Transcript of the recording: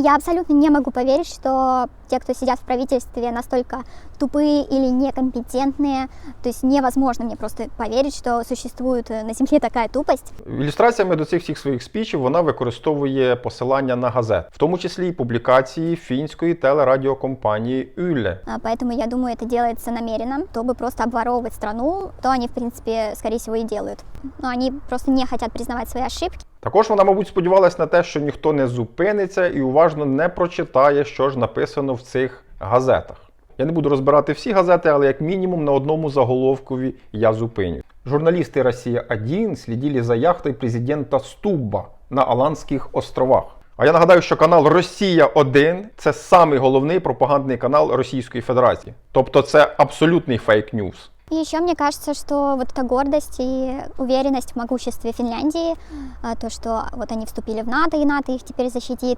я абсолютно не могу поверить, что те, кто сидят в правительстве, настолько тупые или некомпетентные. То есть невозможно мне просто поверить, что существует э, на Земле такая тупость. Ілюстраціями до цих всіх своїх спічів вона використовує посилання на газет, в тому числі і публікації фінської телерадіокомпанії Yle. А, Поэтому я думаю, это делается намеренно, чтобы просто обворовывать страну, то они, в принципе, скорее всего, и делают. Но они просто не хотят признавать свои ошибки. Також вона, мабуть, сподівалась на те, що ніхто не зупиниться і уважно не прочитає, що ж написано в цих газетах. Я не буду розбирати всі газети, але як мінімум на одному заголовкові я зупиню. Журналісти Росія 1 слідили за яхтою президента Стуба на Аландських островах. А я нагадаю, що канал Росія 1 це самий головний пропагандний канал Російської Федерації. Тобто це абсолютний фейк-ньюс. И еще мне кажется, что вот эта гордость и уверенность в могуществе Финляндии, то, что вот они вступили в НАТО, и НАТО их теперь защитит,